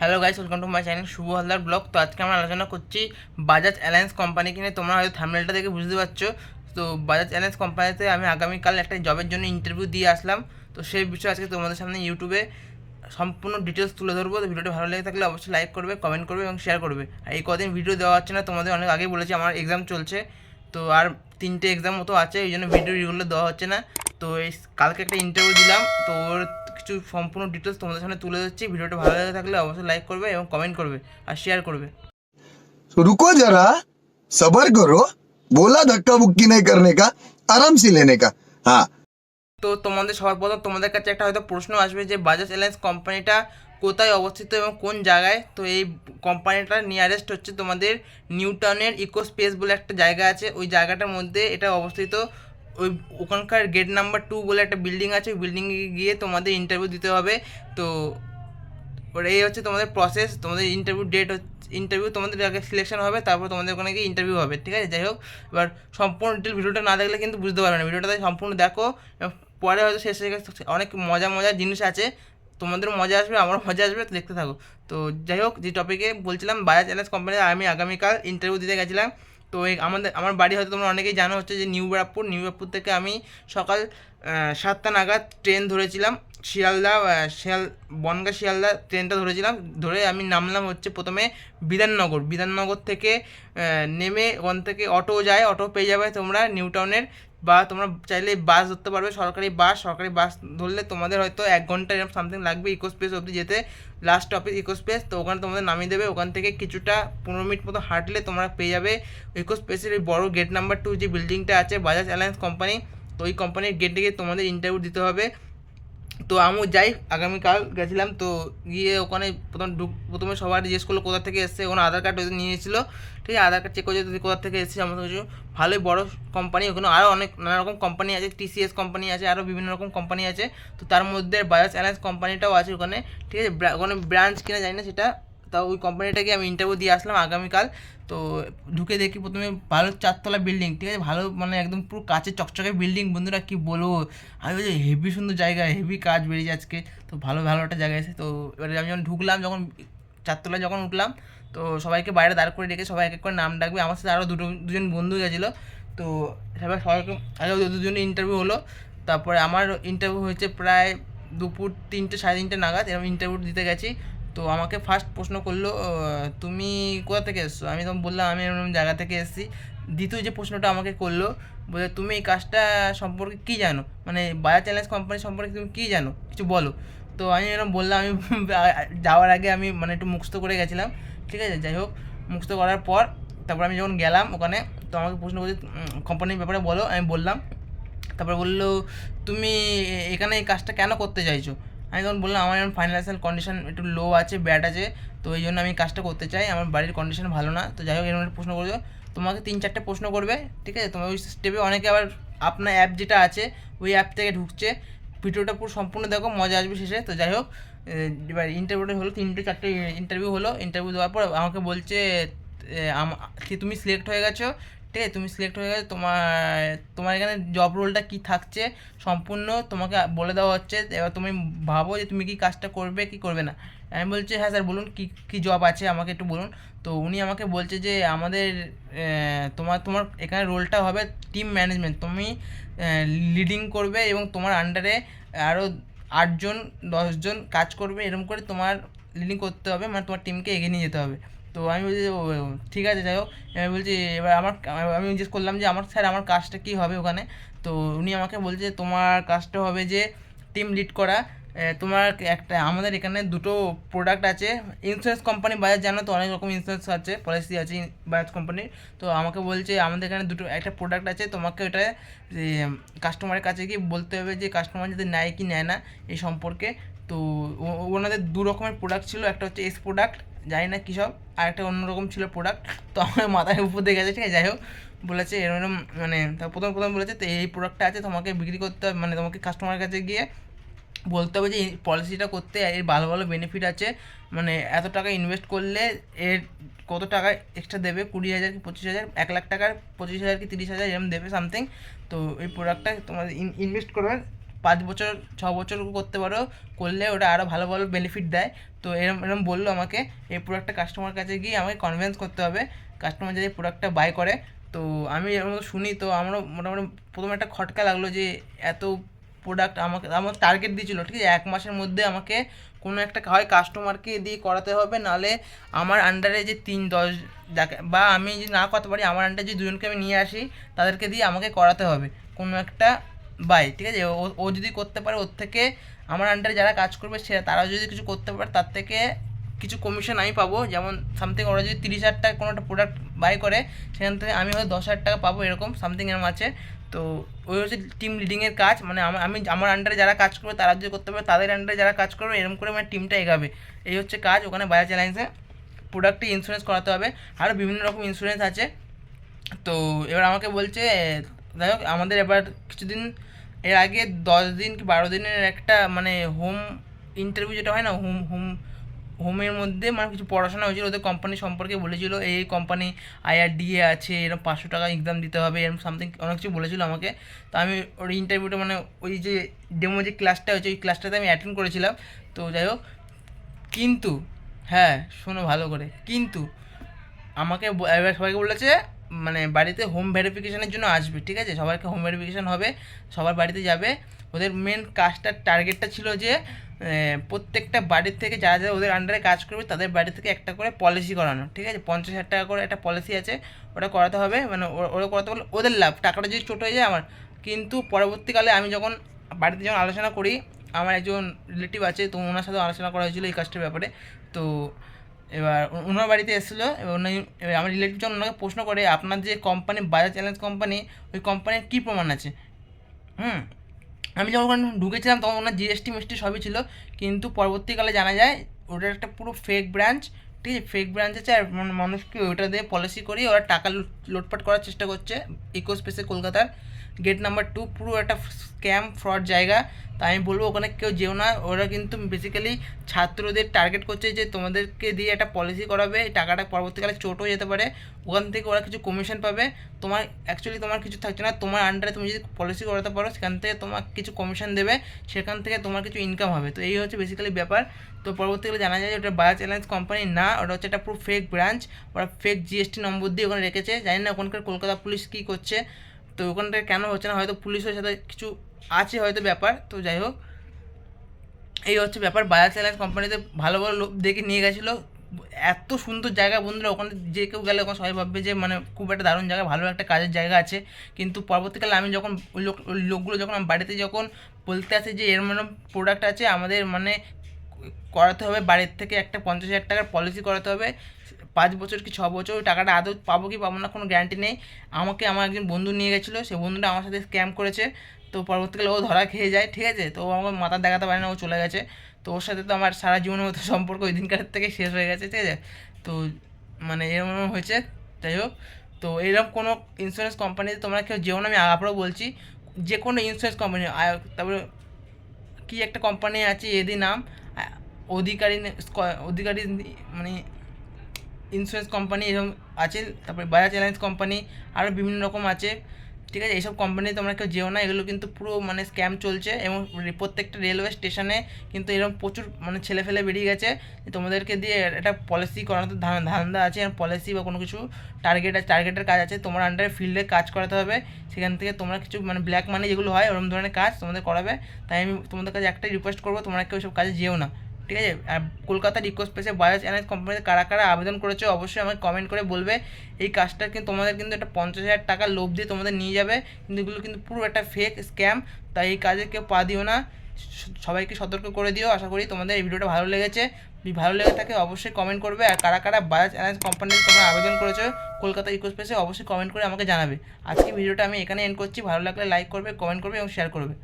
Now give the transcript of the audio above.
Hello guys welcome to my channel Shubho Haldar blog তো আজকে আমরা আলোচনা করছি বাজাজ অ্যালায়েন্স কোম্পানি কিনে তোমরা হয়তো থামনেলটা দেখে বুঝতে পারছ। তো বাজাজ অ্যালায়েন্স কোম্পানিতে আমি আগামীকাল একটা জবের জন্য ইন্টারভিউ দিয়ে আসলাম। তো সেই বিষয়ে আজকে তোমাদের সামনে ইউটিউবে সম্পূর্ণ ডিটেলস তুলে ধরবো। তো ভিডিওটি ভালো লেগে থাকলে অবশ্যই লাইক করবে কমেন্ট করবে এবং শেয়ার করবে। আর এই কদিন ভিডিও দেওয়া হচ্ছে না, তোমাদের অনেক আগেই বলেছি আমার এক্সাম চলছে। তো আর তিনটে এক্সাম মতো আছে, এই জন্য ভিডিও রেগুলো দেওয়া হচ্ছে না। তো এই কালকে একটা ইন্টারভিউ দিলাম। তো ওর কিছু সম্পূর্ণ ডিটেলস তোমাদের সামনে তুলে দিচ্ছি ভিডিওটা ভালো লাগে থাকলে অবশ্যই লাইক করবে এবং কমেন্ট করবে আর শেয়ার করবে। রুকো যারা সবার করো বলা ধাক্কা বুক্কি নাই করনে কা আরামসে লেনে কা। হ্যাঁ। তো তোমাদের সবার প্রথম তোমাদের কাছে একটা হয়তো প্রশ্ন আসবে যে বাজাজ এলায়েন্স কোম্পানিটা কোথায় অবস্থিত এবং কোন জায়গায়? তো এই কোম্পানিটার নিয়ারেস্ট হচ্ছে তোমাদের নিউটনের ইকো স্পেস বলে একটা জায়গা আছে। ওই জায়গাটার মধ্যে এটা অবস্থিত ওই ওখানকার গেট নাম্বার টু বলে একটা বিল্ডিং আছে, ওই বিল্ডিংয়ে গিয়ে তোমাদের ইন্টারভিউ দিতে হবে। তো এই হচ্ছে তোমাদের প্রসেস তোমাদের ইন্টারভিউ ডেট ইন্টারভিউ তোমাদের আগে সিলেকশন হবে, তারপর তোমাদের ওখানে গিয়ে ইন্টারভিউ হবে, ঠিক আছে? যাই হোক, এবার সম্পূর্ণ ডিটেল ভিডিওটা না দেখলে কিন্তু বুঝতে পারবে না। ভিডিওটা তাই সম্পূর্ণ দেখো পরে হয়তো শেষে অনেক মজা মজার জিনিস আছে। তোমাদের মজা আসবে, আমারও মজা আসবে, তো দেখতে থাকো। তো যাই হোক, যে টপিকে বলছিলাম বাজাজ এলাস কোম্পানিতে আমি আগামীকাল ইন্টারভিউ দিতে গেছিলাম। তো এই আমাদের, আমার বাড়ি হয়তো তোমরা অনেকেই জানো হচ্ছে যে নিউ ব্যারাকপুর নিউ ব্যারাকপুর থেকে আমি সকাল সাতটা নাগাদ ট্রেন ধরেছিলাম। শিয়ালদা শিয়াল, বনগা, শিয়ালদা ট্রেনটা ধরেছিলাম। ধরে আমি নামলাম হচ্ছে প্রথমে বিধাননগর। বিধাননগর থেকে নেমে ওখান থেকে অটো যায়, অটো পেয়ে যাবে তোমরা নিউ টাউনের বা তোমরা চাইলে বাস ধরতে পারবে, সরকারি বাস সরকারি বাস ধরলে তোমাদের হয়তো এক ঘণ্টা এরকম সামথিং লাগবে ইকো স্পেস অবধি যেতে। লাস্ট অফিস ইকো স্পেস তো ওখানে তোমাদের নামিয়ে দেবে। ওখান থেকে কিছুটা পনেরো মিনিট মতো হাঁটলে তোমরা পেয়ে যাবে ইকো স্পেসের ওই বড় গেট নাম্বার টু যে বিল্ডিংটা আছে বাজাজ অ্যালায়েন্স কোম্পানি তো ওই কোম্পানির গেটে গিয়ে তোমাদের ইন্টারভিউ দিতে হবে। তো আমি যাই, আগামীকাল গেছিলাম, তো গিয়ে ওখানে প্রথম ঢুক, প্রথমে সবার জিজ্ঞেস করল কোথা থেকে এসছে, ওখানে আধার কার্ড নিয়ে এসেছিল, ঠিক আছে, আধার কার্ড চেক করে তুই কোথা থেকে এসেছে সমস্ত কিছু ভালোই বড়ো কোম্পানি ওখানে আরও অনেক নানা রকম কোম্পানি আছে টিসিএস কোম্পানি আছে আরও বিভিন্ন রকম কোম্পানি আছে, তো তার মধ্যে বায়োস অ্যালায়েন্স কোম্পানিটাও আছে ওখানে, ঠিক আছে ওখানে ব্রাঞ্চ কিনা জানি না সেটা তা ওই কোম্পানিটাকে আমি ইন্টারভিউ দিয়ে আসলাম আগামীকাল। তো ঢুকে দেখি প্রথমে ভালো চারতলা বিল্ডিং ঠিক আছে? ভালো মানে একদম পুরো কাছে চকচকে বিল্ডিং বন্ধুরা কি বলব? আমি বলছি হেভি সুন্দর জায়গা হেভি কাজ বেরিয়েছে আজকে। তো ভালো ভালো একটা জায়গা এসে তো এবারে আমি যখন ঢুকলাম, যখন চারতলায় যখন উঠলাম, তো সবাইকে বাইরে দাঁড় করে রেখে সবাই এক এক করে নাম ডাকবে। আমার সাথে আরও দুটো, দুজন বন্ধু গেছিল। তো সবাই, সবাইকে আগে দুজন ইন্টারভিউ হলো। তারপরে আমার ইন্টারভিউ হয়েছে প্রায় দুপুর তিনটে, সাড়ে তিনটে নাগাদ। এরকম ইন্টারভিউ দিতে গেছি। তো আমাকে ফার্স্ট প্রশ্ন করল তুমি কোথা থেকে এসছো? আমি তখন বললাম, আমি এরকম জায়গা থেকে এসেছি। দ্বিতীয় যে প্রশ্নটা আমাকে করল বলে তুমি এই কাজটা সম্পর্কে কী জানো? মানে বাজাজ চ্যালেঞ্জ কোম্পানি সম্পর্কে তুমি কী জানো? কিছু বলো। তো আমি এরকম বললাম, আমি যাওয়ার আগে আমি মানে একটু মুখস্থ করে গেছিলাম, ঠিক আছে? যাই হোক, মুখস্থ করার পর তারপর আমি যখন গেলাম ওখানে, তো আমাকে প্রশ্ন করছে কোম্পানির ব্যাপারে বলো। আমি বললাম, তারপরে বলল, তুমি এখানে এই কাজটা কেন করতে চাইছো? আমি তখন বললাম, আমার এখন ফাইন্যান্সিয়াল কন্ডিশন একটু লো আছে ব্যাড আছে, তো এই জন্য আমি কাজটা করতে চাই। আমার বাড়ির কন্ডিশন ভালো না, তো যাই হোক, এরকম প্রশ্ন করবে তোমাকে তিন চারটে প্রশ্ন করবে, ঠিক আছে? তোমার ওই স্টেপে অনেকে আবার আপনার অ্যাপ যেটা আছে, ওই অ্যাপ থেকে ঢুকছে। ভিডিওটা পুরো সম্পূর্ণ দেখো, মজা আসবে শেষে। তো যাই হোক এবার ইন্টারভিউটা হলো, তিনটে, চারটে ইন্টারভিউ হলো। ইন্টারভিউ দেওয়ার পর আমাকে বলছে তুমি সিলেক্ট হয়ে গেছো? ঠিক আছে তুমি সিলেক্ট হয়ে গেছো তোমার তোমার এখানে জব রোলটা কী থাকছে সম্পূর্ণ তোমাকে বলে দেওয়া হচ্ছে। এবার তুমি ভাবো যে তুমি কি কাজটা করবে কি করবে না। আমি বলছি হ্যাঁ স্যার বলুন কী কী জব আছে? আমাকে একটু বলুন। তো উনি আমাকে বলছে যে, আমাদের তোমার তোমার এখানে রোলটা হবে টিম ম্যানেজমেন্ট তুমি লিডিং করবে এবং তোমার আন্ডারে আরও আটজন, দশজন কাজ করবে। এরকম করে তোমার লিডিং করতে হবে। মানে তোমার টিমকে এগিয়ে নিয়ে যেতে হবে। তো আমি বলছি ঠিক আছে, যাই হোক। আমি বলছি, এবার আমার আমি জিজ্ঞেস করলাম যে, আমার স্যার, আমার কাজটা কী হবে ওখানে? তো উনি আমাকে বলছে তোমার কাজটা হবে যে টিম লিড করা। তোমার একটা, আমাদের এখানে দুটো প্রোডাক্ট আছে। ইন্স্যুরেন্স কোম্পানি বাজাজ জানো তো, অনেক রকম ইন্স্যুরেন্স আছে পলিসি আছে বাজাজ কোম্পানির তো আমাকে বলছে, আমাদের এখানে দুটো, একটা প্রোডাক্ট আছে, তোমাকে ওটা কাস্টমারের কাছে গিয়ে বলতে হবে যে কাস্টমার যদি নেয় কি নেয় না, এই সম্পর্কে। তো ওনাদের দু রকমের প্রোডাক্ট ছিল, একটা হচ্ছে এস প্রোডাক্ট জানি না কী সব আর একটা অন্যরকম ছিল প্রোডাক্ট তো আমার মাথায় উপর দিয়ে গেছে, ঠিক আছে, যাই হোক, বলেছে এরকম মানে তা প্রথম প্রথম বলেছে, তো এই প্রোডাক্টটা আছে, তোমাকে বিক্রি করতে হবে মানে তোমাকে কাস্টমারের কাছে গিয়ে বলতে হবে যে পলিসিটা করতে এর ভালো ভালো বেনিফিট আছে মানে এত টাকা ইনভেস্ট করলে এর কত টাকা এক্সট্রা দেবে, কুড়ি হাজার কি পঁচিশ হাজার, এক লাখ টাকার পঁচিশ হাজার কি তিরিশ হাজার এরকম দেবে সামথিং তো এই প্রোডাক্টটা তোমার ইনভেস্ট করবে, পাঁচ বছর, ছ বছর করতে পারো, করলে ওটা আরও ভালো ভালো বেনিফিট দেয় তো এরম এরম বলল আমাকে, এই প্রোডাক্টটা কাস্টমার কাছে গিয়ে আমাকে কনভিন্স করতে হবে। কাস্টমার যদি প্রোডাক্টটা বাই করে। তো আমি এরকম শুনি, তো আমারও মোটামুটি প্রথমে একটা খটকা লাগল যে, এত প্রোডাক্ট আমাকে, আমার টার্গেট দিয়েছিল। ঠিক আছে, এক মাসের মধ্যে আমাকে কোনো একটা হয় কাস্টমারকে দিয়ে করাতে হবে নালে আমার আন্ডারে যে তিন, দশ যাকে, বা আমি যদি না করতে পারি, আমার আন্ডারে যে দুজনকে আমি নিয়ে আসি, তাদেরকে দিয়ে আমাকে করাতে হবে। কোনো একটা বাই ঠিক আছে? ও ও যদি করতে পারে, ওর থেকে আমার আন্ডারে যারা কাজ করবে, সে, তারা যদি কিছু করতে পারে, তার থেকে কিছু কমিশন আমি পাবো। যেমন সামথিং ওরা যদি তিরিশ হাজার টাকা কোনো একটা প্রোডাক্ট বাই করে, সেখান থেকে আমি হয়তো দশ হাজার টাকা পাবো, এরকম সামথিং এরকম আছে। তো ওই হচ্ছে টিম লিডিংয়ের কাজ মানে আমি আমার আন্ডারে যারা কাজ করবে, তারা যদি করতে পারে, তাদের আন্ডারে যারা কাজ করবে এরকম করে মানে টিমটা এগাবে। এই হচ্ছে কাজ, ওখানে বাজাজ অ্যালায়েন্সে প্রোডাক্টে ইন্স্যুরেন্স করাতে হবে। আরও বিভিন্ন রকম ইন্স্যুরেন্স আছে। তো এবার আমাকে বলছে যাই হোক, আমাদের এবার কিছুদিন, এর আগে দশ দিন কি বারো দিনের একটা মানে হোম ইন্টারভিউ যেটা হয় না হোম হোম হোমের মধ্যে মানে কিছু পড়াশোনা হয়েছিল, ওদের কোম্পানি সম্পর্কে বলেছিল, এই কোম্পানি আইআরডিএ আছে এরকম পাঁচশো টাকা এক্সাম দিতে হবে এরকম সামথিং অনেক কিছু বলেছিল আমাকে। তো আমি ওই ইন্টারভিউটা মানে ওই যে ডেমো যে ক্লাসটা হয়েছে, ওই ক্লাসটাতে আমি অ্যাটেন্ড করেছিলাম। তো যাই হোক, কিন্তু হ্যাঁ শোনো ভালো করে, কিন্তু, আমাকে এবার সবাইকে বলেছে মানে বাড়িতে হোম ভেরিফিকেশনের জন্য আসবে, ঠিক আছে? সবাইকে হোম ভেরিফিকেশান হবে, সবার বাড়িতে যাবে। ওদের মেন কাজটার টার্গেটটা ছিল যে প্রত্যেকটা বাড়ির থেকে যারা যারা ওদের আন্ডারে কাজ করবে, তাদের বাড়ি থেকে একটা করে পলিসি করানো, ঠিক আছে? পঞ্চাশ হাজার টাকা করে একটা পলিসি আছে, ওটা করাতে হবে মানে ওরা করাতে বলে ওদের লাভ, টাকাটা যদি ছোটো হয়ে যায় আমার। কিন্তু পরবর্তীকালে আমি যখন বাড়িতে যখন আলোচনা করি, আমার একজন রিলেটিভ আছে, তো ওনার সাথে আলোচনা করা হয়েছিল এই কাজটার ব্যাপারে। তো এবার ওনার বাড়িতে এসেছিল, এবার উনি আমার রিলেটিভ যখন ওনাকে প্রশ্ন করে, আপনার যে কোম্পানি বাজাজ চ্যালেঞ্জ কোম্পানি ওই কোম্পানির কী প্রমাণ আছে? হুম? আমি যখন ঢুকেছিলাম তখন ওনার জিএসটি মিষ্টি সবই ছিল, কিন্তু পরবর্তীকালে জানা যায় ওটার একটা পুরো ফেক ব্রাঞ্চ ঠিক আছে? ফেক ব্রাঞ্চ আছে আর মানুষকে ওটা দিয়ে পলিসি করিয়ে ওরা টাকা লুট- লুটপাট করার চেষ্টা করছে ইকো স্পেসে কলকাতার। গেট নাম্বার টু পুরো একটা স্ক্যাম ফ্রড জায়গা। তাই আমি বলব, ওখানে কেউ যেও না। ওরা কিন্তু বেসিক্যালি ছাত্রদের টার্গেট করছে যে তোমাদেরকে দিয়ে একটা পলিসি করাবে। টাকাটা পরবর্তীকালে চোট হয়ে যেতে পারে। ওখান থেকে ওরা কিছু কমিশন পাবে। তোমার অ্যাকচুয়ালি তোমার কিছু থাকছে না। তোমার আন্ডারে তুমি যদি পলিসি করাতে পারো, সেখান থেকে তোমার কিছু কমিশন দেবে। সেখান থেকে তোমার কিছু ইনকাম হবে। তো এই হচ্ছে বেসিক্যালি ব্যাপার। তো পরবর্তীকালে জানা যায় যে ওটা বাজাজ এয়ারলাইন্স কোম্পানি না। ওটা হচ্ছে একটা পুরো ফেক ব্রাঞ্চ ওরা ফেক জিএসটি নম্বর দিয়ে ওখানে রেখেছে। জানি না ওখানকার কলকাতা পুলিশ কী করছে। তো ওখানটা কেন হচ্ছে না? হয়তো পুলিশের সাথে কিছু আছে হয়তো ব্যাপার। তো যাই হোক, এই হচ্ছে ব্যাপার। বাজাজ এয়ারলাইন্স কোম্পানিতে ভালো ভালো লোক দেখে নিয়ে গেছিল। এত সুন্দর জায়গা বন্ধুরা, ওখানে যে কেউ গেলে ওখানে সবাই ভাববে যে মানে খুব একটা দারুণ জায়গা, ভালো একটা কাজের জায়গা আছে। কিন্তু পরবর্তীকালে আমি যখন ওই লোক লোকগুলো যখন বাড়িতে যখন বলতে আসে যে, এর মানে প্রোডাক্ট আছে, আমাদের মানে করাতে হবে, বাড়ির থেকে একটা পঞ্চাশ হাজার টাকার পলিসি করাতে হবে। পাঁচ বছর কি ছ বছর টাকাটা আদৌ পাবো কি পাবো না কোনো গ্যারান্টি নেই। আমাকে আমার একজন বন্ধু নিয়ে গেছিল, সে বন্ধুটা আমার সাথে স্ক্যাম করেছে। তো পরবর্তীকালে ও ধরা খেয়ে যায়, ঠিক আছে? তো ও আমাকে মাথা দেখাতে পারে না, ও চলে গেছে। তো ওর সাথে তো আমার সারা জীবনের মতো সম্পর্ক ওই দিনকার থেকে শেষ হয়ে গেছে, ঠিক আছে? তো মানে এরকম হয়েছে, যাই হোক। তো এরকম কোনো ইন্স্যুরেন্স কোম্পানিতে তোমরা কেউ যেও না, আমি আবারও বলছি যে কোনো ইন্স্যুরেন্স কোম্পানি তারপরে কী একটা কোম্পানি আছে এদি নাম অধিকারী অধিকারী মানে ইন্স্যুরেন্স কোম্পানি এরকম আছে, তারপরে বাজাজ এয়ারলাইন্স কোম্পানি আরও বিভিন্ন রকম আছে। ঠিক আছে? এইসব কোম্পানি তোমরা কেউ যেও না, এগুলো কিন্তু পুরো মানে স্ক্যাম চলছে এবং প্রত্যেকটা রেলওয়ে স্টেশনে কিন্তু এরকম প্রচুর মানে ছেলে ফেলে বেরিয়ে গেছে। তোমাদেরকে দিয়ে একটা পলিসি করানো ধান ধান্দা আছে পলিসি বা কোনো কিছু টার্গেট টার্গেটের কাজ আছে। তোমার আন্ডারে ফিল্ডে কাজ করাতে হবে। সেখান থেকে তোমরা কিছু মানে ব্ল্যাক মানি যেগুলো হয়, ওরকম ধরনের কাজ তোমাদের করাবে। তাই আমি তোমাদের কাছে একটাই রিকোয়েস্ট করব, তোমরা কেউ সব কাজে যেও না। ঠিক আছে? আর কলকাতার ইকো স্পেসে বাজাজ এয়ারলাইন্স কোম্পানিতে কারা কারা আবেদন করেছে অবশ্যই আমাকে কমেন্ট করে বলবে। এই কাজটা কিন্তু তোমাদের কিন্তু একটা পঞ্চাশ হাজার টাকা লোভ দিয়ে তোমাদের নিয়ে যাবে। কিন্তু এগুলো কিন্তু পুরো একটা ফেক স্ক্যাম তাই এই কাজে কেউ পা দিও না। সবাইকে সতর্ক করে দিও। আশা করি তোমাদের এই ভিডিওটা ভালো লেগেছে। ভালো লেগে থাকে অবশ্যই কমেন্ট করবে। আর কারা কারা বাজাজ এয়ারলাইন্স কোম্পানিতে তোমরা আবেদন করেছ, কলকাতা ইকো স্পেসে অবশ্যই কমেন্ট করে আমাকে জানাবে। আজকে ভিডিওটা আমি এখানে এন্ড করছি। ভালো লাগলে লাইক করবে কমেন্ট করবে এবং শেয়ার করবে।